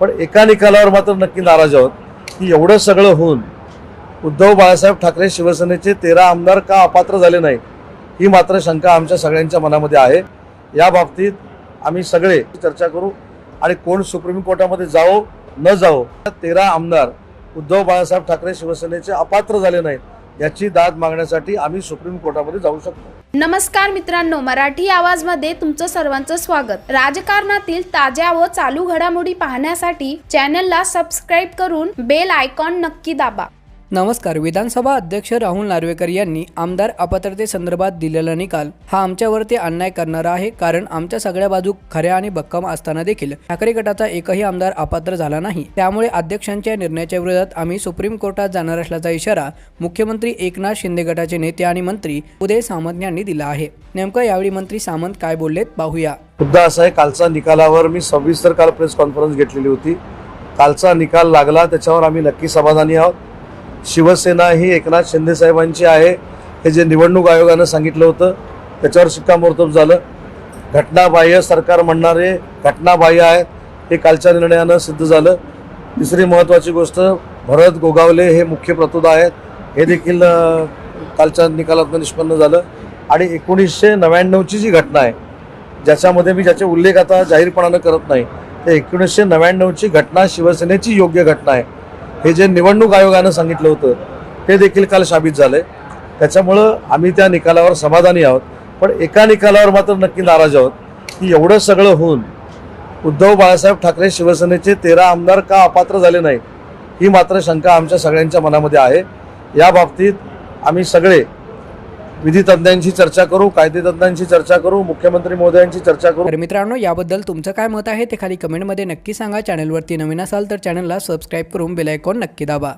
पण एका निकालावर मात्र नक्की नाराज आहोत की एवढं सगळं होऊन उद्धव बाळासाहेब ठाकरे शिवसेनेचे तेरा आमदार का अपात्र झाले नाही ही मात्र शंका आमच्या सगळ्यांच्या मनामध्ये आहे. या बाबतीत आम्ही सगळे चर्चा करू आणि कोण सुप्रीम कोर्टामध्ये जाओ न जाओ तेरा आमदार उद्धव बाळासाहेब ठाकरे शिवसेनेचे अपात्र झाले नाहीत याची दाद मागण्यासाठी आम्ही सुप्रीम कोर्टामध्ये जाऊ शकतो. नमस्कार मित्रांनो मराठी आवाजमध्ये तुमचं सर्वांचं स्वागत. राजकारणातील ताज्या व चालू घडामोडी पाहण्यासाठी चॅनलला सबस्क्राईब करून बेल आयकॉन नक्की दाबा. नमस्कार विधानसभा अध्यक्ष राहुल नार्वेकर यांनी आमदार अपात्रतेसंदर्भात दिलेला निकाल हा आमच्यावरती अन्याय करणारा आहे कारण आमच्या सगळ्या बाजू खऱ्या आणि भक्कम असताना देखील ठाकरे गटाचा एकही आमदार अपात्र झाला नाही. त्यामुळे अध्यक्षांच्या निर्णयाच्या विरोधात आम्ही सुप्रीम कोर्टात जाणार असल्याचा इशारा मुख्यमंत्री एकनाथ शिंदे गटाचे नेते आणि मंत्री उदय सामंत यांनी दिला आहे. नेमकं यावेळी मंत्री सामंत काय बोललेत पाहूया. मुद्दा असा आहे कालचा निकालावर मी सविस्तर काल प्रेस कॉन्फरन्स घेतलेली होती. कालचा निकाल लागला त्याच्यावर आम्ही नक्की समाधानी आहोत. शिवसेना ही एकनाथ शिंदे साहेबांची आहे. हे जे निवडणूक आयोगानं सांगितलं होतं त्याच्यावर शिक्कामोर्तब झालं. घटनाबाह्य सरकार म्हणणारे घटनाबाह्य आहेत हे कालच्या निर्णयानं सिद्ध झालं. तिसरी महत्त्वाची गोष्ट भरत गोगावले हे मुख्य प्रतोद आहेत. हे देखील कालच्या निकालातनं निष्पन्न झालं. आणि एकोणीसशे नव्याण्णवची जी घटना आहे ज्याच्यामध्ये मी ज्याचे उल्लेख आता जाहीरपणानं करत नाही ते एकोणीसशे नव्याण्णवची घटना शिवसेनेची योग्य घटना आहे. हे जे निवडणूक आयोगानं सांगितलं होतं ते देखील काल साबित झालंय. त्याच्यामुळं आम्ही त्या निकालावर समाधानी आहोत. पण एका निकालावर मात्र नक्की नाराज आहोत की एवढं सगळं होऊन उद्धव बाळासाहेब ठाकरे शिवसेनेचे तेरा आमदार का अपात्र झाले नाहीत ही मात्र शंका आमच्या सगळ्यांच्या मनामध्ये आहे. या बाबतीत आम्ही सगळे विधितज्ञांशी चर्चा करू कायदेतज्ञांशी चर्चा करू मुख्यमंत्री महोदयांची चर्चा करू. तर मित्रांनो याबद्दल तुमचं काय मत आहे ते खाली कमेंटमध्ये नक्की सांगा. चॅनलवरती नवीन असाल तर चॅनलला सबस्क्राईब करून बेलायकॉन नक्की दाबा.